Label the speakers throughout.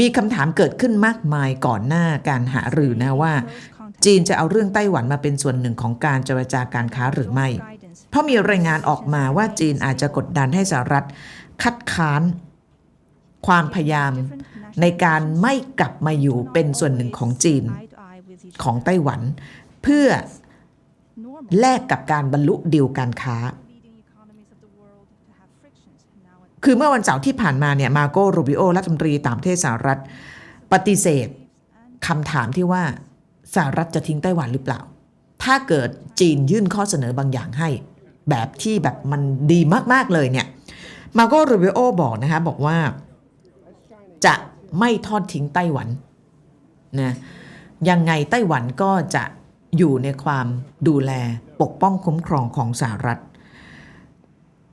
Speaker 1: มีคำถามเกิดขึ้นมากมายก่อนหน้าการหารือนะว่า จีนจะเอาเรื่องไต้หวันมาเป็นส่วนหนึ่งของการเจรจาการค้าหรือไม่ เพราะมีรายงานออกมาว่าจีนอาจจะกดดันให้สหรัฐคัดค้านความพยายามในการไม่กลับมาอยู่เป็นส่วนหนึ่งของจีนของไต้หวัน เพื่อแลกกับการบรรลุดีลการค้า คือเมื่อวันเสาร์ที่ผ่านมาเนี่ยมาโกรูบิโอรัฐมนตรีต่างประเทศสหรัฐปฏิเสธคำถามที่ว่าสหรัฐจะทิ้งไต้หวันหรือเปล่า ถ้าเกิดจีนยื่นข้อเสนอบางอย่างให้ แบบที่แบบมันดีมาก ๆ เลยเนี่ยมาโกรูบิโอบอกนะคะบอกว่าจะไม่ทอดทิ้งไต้หวันนะยังไงไต้หวันก็จะอยู่ในความดูแลปกป้องคุ้มครองของสหรัฐ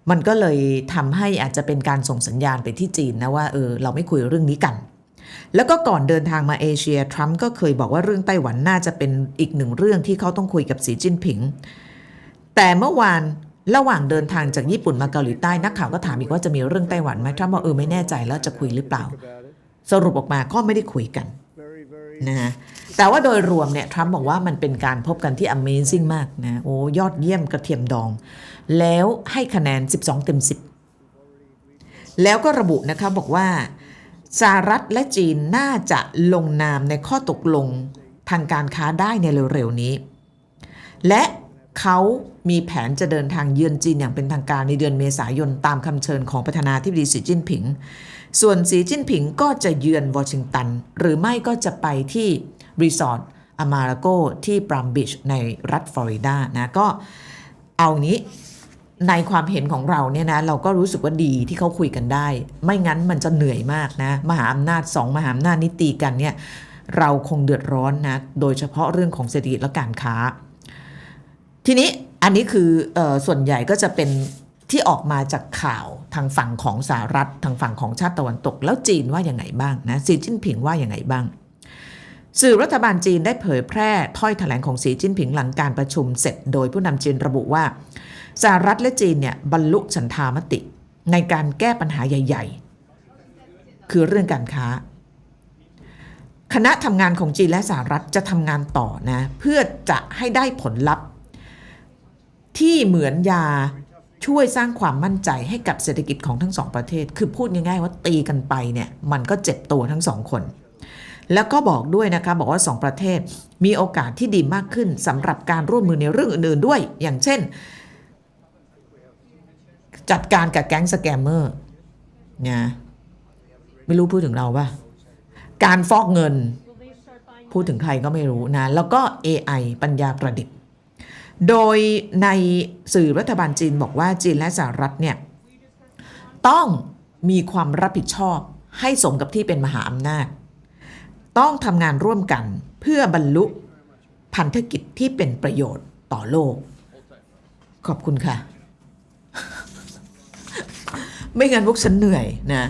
Speaker 1: มันก็เลยทำให้อาจจะเป็นการส่งสัญญาณไปที่จีนนะว่าเออเราไม่คุยเรื่องนี้กัน แล้วก็ก่อนเดินทางมาเอเชียทรัมป์ก็เคยบอกว่าเรื่องไต้หวันน่าจะเป็นอีกหนึ่งเรื่องที่เขาต้องคุยกับสีจิ้นผิง แต่เมื่อวานระหว่างเดินทางจากญี่ปุ่นมาเกาหลีใต้นักข่าวก็ถามอีกว่าจะมีเรื่องไต้หวันไหมทรัมป์บอกเออไม่แน่ใจแล้วจะคุยหรือเปล่า สรุปออกมาก็ไม่ได้คุยกัน นะฮะแต่ว่าโดยรวมเนี่ยทรัมป์บอกว่ามันเป็นการพบกันที่ Amazing มากนะโอ้ยอดเยี่ยมกระเทียมดอง แล้วให้คะแนน 12 เต็ม 10 แล้วก็ระบุนะคะบอกว่าสหรัฐและจีนน่าจะลงนามในข้อตกลงทางการค้าได้ในเร็วๆนี้ และเขามีแผนจะเดินทางเยือนจีนอย่างเป็นทางการในเดือนเมษายนตามคำเชิญของประธานาธิบดีสีจิ้นผิง ส่วนสีจิ้นผิงก็จะเยือนวอชิงตัน หรือไม่ก็จะไปที่รีสอร์ทอามาราโกที่ปรามบิชในรัฐฟลอริดานะก็เอานี้ในความเห็นของเราเนี่ยนะเราก็รู้สึกว่าดีที่เขาคุยกันได้ ไม่งั้นมันจะเหนื่อยมากนะ มหาอำนาจสองมหาอำนาจนิตีกันเนี่ยเราคงเดือดร้อนนะโดยเฉพาะเรื่องของเศรษฐกิจและการค้า ทีนี้อันนี้คืออส่วนใหญ่ก็จะเป็น ที่ออกมาจากข่าวทางฝั่งของสหรัฐ ทางฝั่งของชาติตะวันตก แล้วจีนว่าอย่างไงบ้างนะสีจิ้นผิงว่าอย่างไงบ้าง สื่อรัฐบาลจีนได้เผยแพร่ถ้อยแถลงของสีจิ้นผิงหลังการประชุมเสร็จ โดยผู้นำจีนระบุว่าสหรัฐและจีนเนี่ยบรรลุฉันทามติ ในการแก้ปัญหาใหญ่ ๆ คือเรื่องการค้า คณะทำงานของจีนและสหรัฐจะทำงานต่อนะ เพื่อจะให้ได้ผลลัพธ์ ที่เหมือนยา ช่วยสร้างความมั่นใจให้กับเศรษฐกิจของทั้งสองประเทศ คือพูดง่ายๆว่าตีกันไปเนี่ยมันก็เจ็บตัวทั้งสองคน แล้วก็บอกด้วยนะคะบอกว่าสองประเทศมีโอกาสที่ดีมากขึ้นสำหรับการร่วมมือในเรื่องอื่นๆด้วย อย่างเช่น จัดการกับแก๊งสแกมเมอร์นะไม่รู้พูดถึงเราป่ะ การฟอกเงิน พูดถึงใครก็ไม่รู้นะ แล้วก็ AI ปัญญาประดิษฐ์ โดยในสื่อรัฐบาลจีนบอกว่าจีนและสหรัฐเนี่ยต้องมีความรับผิดชอบให้สมกับที่เป็นมหาอำนาจ ต้องทำงานร่วมกันเพื่อบรรลุพันธกิจที่เป็นประโยชน์ต่อโลก ขอบคุณค่ะ ไม่งั้นพวกฉันเหนื่อยนะ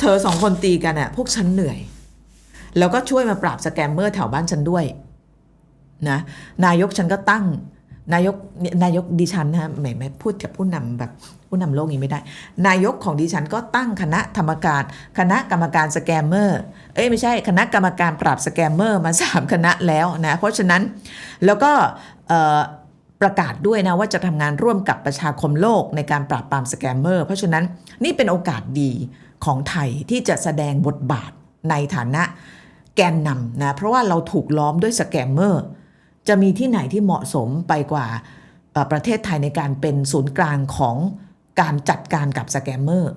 Speaker 1: เธอสองคนตีกันอะพวกฉันเหนื่อย แล้วก็ช่วยมาปราบสแกมเมอร์แถวบ้านฉันด้วย นะนายกฉันก็ตั้งนายกนายกดิฉันนะแหมแหมพูดกับผู้นำแบบผู้นำโลกนี้ไม่ได้ นายกของดิฉันก็ตั้งคณะธรรมการ คณะกรรมการสแกมเมอร์เอ้ยไม่ใช่คณะกรรมการปราบสแกมเมอร์มาสามคณะแล้วนะเพราะฉะนั้นแล้วก็ประกาศด้วยนะว่าจะทำงานร่วมกับประชาคมโลกในการปราบปรามสแกมเมอร์ เพราะฉะนั้นนี่เป็นโอกาสดีของไทยที่จะแสดงบทบาทในฐานะแกนนำนะเพราะว่าเราถูกล้อมด้วยสแกมเมอร์ จะมีที่ไหนที่เหมาะสมไปกว่าประเทศไทยในการเป็นศูนย์กลางของการจัดการกับสแกมเมอร์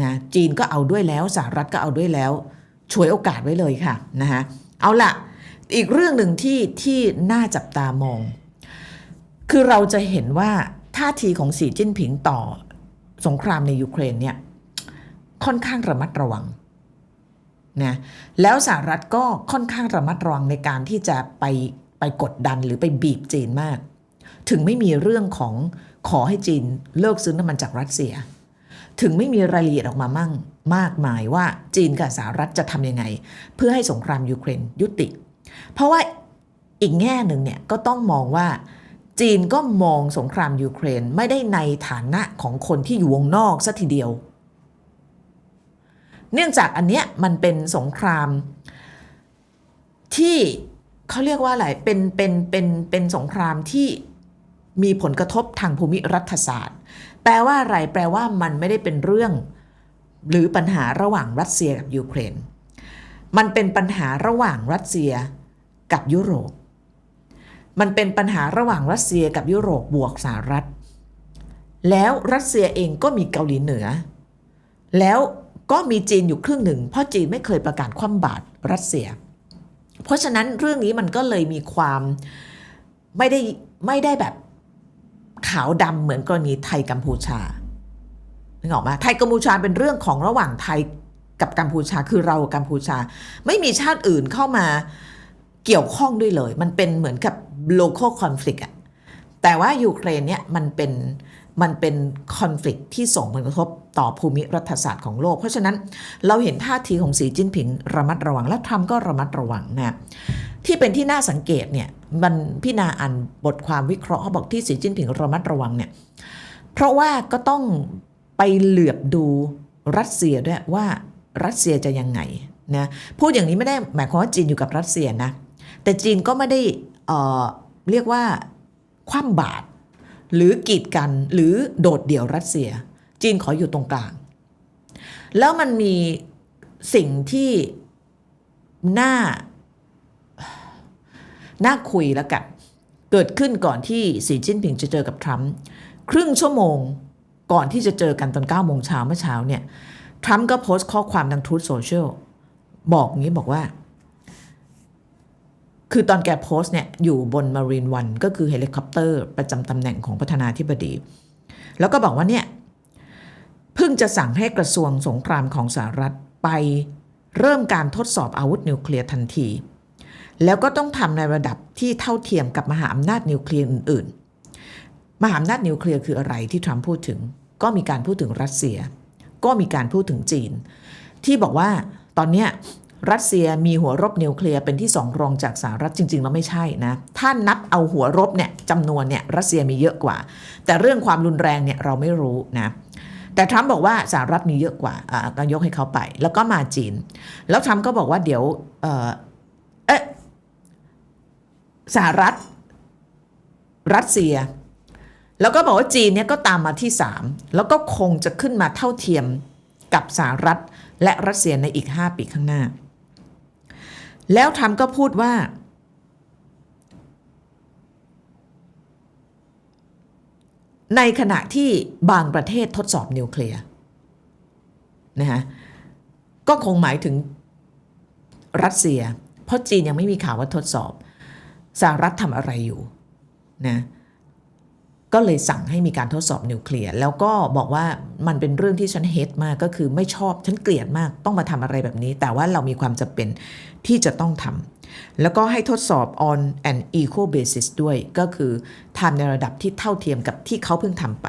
Speaker 1: นะจีนก็เอาด้วยแล้วสหรัฐก็เอาด้วยแล้วช่วยโอกาสไว้เลยค่ะนะคะเอาละอีกเรื่องหนึ่งที่ที่น่าจับตามอง คือเราจะเห็นว่าท่าทีของสีจิ้นผิงต่อสงครามในยูเครนเนี่ยค่อนข้างระมัดระวังนะแล้วสหรัฐก็ค่อนข้างระมัดระวังในการที่จะไป ไปกดดันหรือไปบีบจีนมาก ถึงไม่มีเรื่องของขอให้จีนเลิกซื้อน้ำมันจากรัสเซีย ถึงไม่มีรายละเอียดออกมามั่งมากมายว่าจีนกับสหรัฐจะทำยังไง เพื่อให้สงครามยูเครนยุติ เพราะว่าอีกแง่หนึ่งเนี่ยก็ต้องมองว่าจีนก็มองสงครามยูเครนไม่ได้ในฐานะของคนที่อยู่วงนอกซะทีเดียว เนื่องจากอันเนี้ยมันเป็นสงครามที่ เขาเรียกว่าอะไรเป็นเป็นเป็นเป็นสงครามที่มีผลกระทบทางภูมิรัฐศาสตร์ แปลว่าอะไรแปลว่ามันไม่ได้เป็นเรื่อง หรือปัญหาระหว่างรัสเซียกับยูเครน มันเป็นปัญหาระหว่างรัสเซียกับยุโรป มันเป็นปัญหาระหว่างรัสเซียกับยุโรปบวกสหรัฐ แล้วรัสเซียเองก็มีเกาหลีเหนือ แล้วก็มีจีนอยู่ครึ่งหนึ่ง เพราะจีนไม่เคยประกาศคว่ำบาตรรัสเซีย เพราะฉะนั้นเรื่องนี้มันก็เลยมีความไม่ได้ไม่ได้แบบขาวดำเหมือนกรณีไทยกัมพูชานึกออกไหมไทยกัมพูชาเป็นเรื่องของระหว่างไทยกับกัมพูชาคือเรากับกัมพูชา ไม่มีชาติอื่นเข้ามาเกี่ยวข้องด้วยเลย มันเป็นเหมือนกับ local conflict อะแต่ว่ายูเครนเนี่ยมันเป็น มันเป็น conflict ที่ส่งผลกระทบต่อภูมิรัฐศาสตร์ของโลก เพราะฉะนั้นเราเห็นท่าทีของสีจิ้นผิงระมัดระวัง และทรัมป์ก็ระมัดระวังนะที่เป็นที่น่าสังเกตเนี่ยมันพี่นาอ่านบทความวิเคราะห์เขาบอกที่สีจิ้นผิงระมัดระวังเนี่ยเพราะว่าก็ต้องไปเหลือบดูรัสเซียด้วยว่ารัสเซียจะยังไงนะพูดอย่างนี้ไม่ได้หมายความว่าจีนอยู่กับรัสเซียนะแต่จีนก็ไม่ได้เเรียกว่าคว่ำบาตร หรือกีดกันหรือโดดเดี่ยวรัสเซีย จีนขออยู่ตรงกลาง แล้วมันมีสิ่งที่น่าน่าคุยแล้วกันเกิดขึ้นก่อนที่สีจิ้นผิงจะเจอกับทรัมป์ครึ่งชั่วโมงก่อนที่จะเจอกันตอน9โมงเช้าเมื่อเช้าเนี่ยทรัมป์ก็โพสต์ข้อความทางทูตโซเชียลบอกงี้บอกว่า คือตอนแกโพสต์เนี่ยอยู่บนมารีนวันก็คือเฮลิคอปเตอร์ประจำตำแหน่งของประธานาธิบดี แล้วก็บอกว่าเนี่ยเพิ่งจะสั่งให้กระทรวงสงครามของสหรัฐไปเริ่มการทดสอบอาวุธนิวเคลียร์ทันที แล้วก็ต้องทำในระดับที่เท่าเทียมกับมหาอำนาจนิวเคลียร์อื่น ๆ มหาอำนาจนิวเคลียร์คืออะไรที่ทรัมป์พูดถึง ก็มีการพูดถึงรัสเซีย ก็มีการพูดถึงจีน ที่บอกว่าตอนเนี้ย รัสเซียมีหัวรบนิวเคลียร์เป็นที่สองรองจากสหรัฐจริง ๆ แล้วไม่ใช่นะ ถ้านับเอาหัวรบเนี่ยจำนวนเนี่ยรัสเซียมีเยอะกว่า แต่เรื่องความรุนแรงเนี่ยเราไม่รู้นะแต่ทรัมป์บอกว่าสหรัฐมีเยอะกว่าอ่าก็ยกให้เขาไป แล้วก็มาจีน แล้วทรัมป์ก็บอกว่าเดี๋ยวเออเอสหรัฐรัสเซีย แล้วก็บอกว่าจีนเนี่ยก็ตามมาที่ 3 แล้วก็คงจะขึ้นมาเท่าเทียมกับสหรัฐและรัสเซียในอีก 5 ปีข้างหน้า แล้วทรัมป์ก็พูดว่า ในขณะที่บางประเทศทดสอบนิวเคลียร์นะฮะก็คงหมายถึงรัสเซีย เพราะจีนยังไม่มีข่าวว่าทดสอบสหรัฐทำอะไรอยู่นะ ก็เลยสั่งให้มีการทดสอบนิวเคลียร์แล้วก็บอกว่ามันเป็นเรื่องที่ฉันเฮดมากก็คือไม่ชอบฉันเกลียดมากต้องมาทำอะไรแบบนี้ แต่ว่าเรามีความจำเป็นที่จะต้องทำแล้วก็ให้ทดสอบ on an equal basis ด้วยก็คือทำในระดับที่เท่าเทียมกับที่เขาเพิ่งทำไป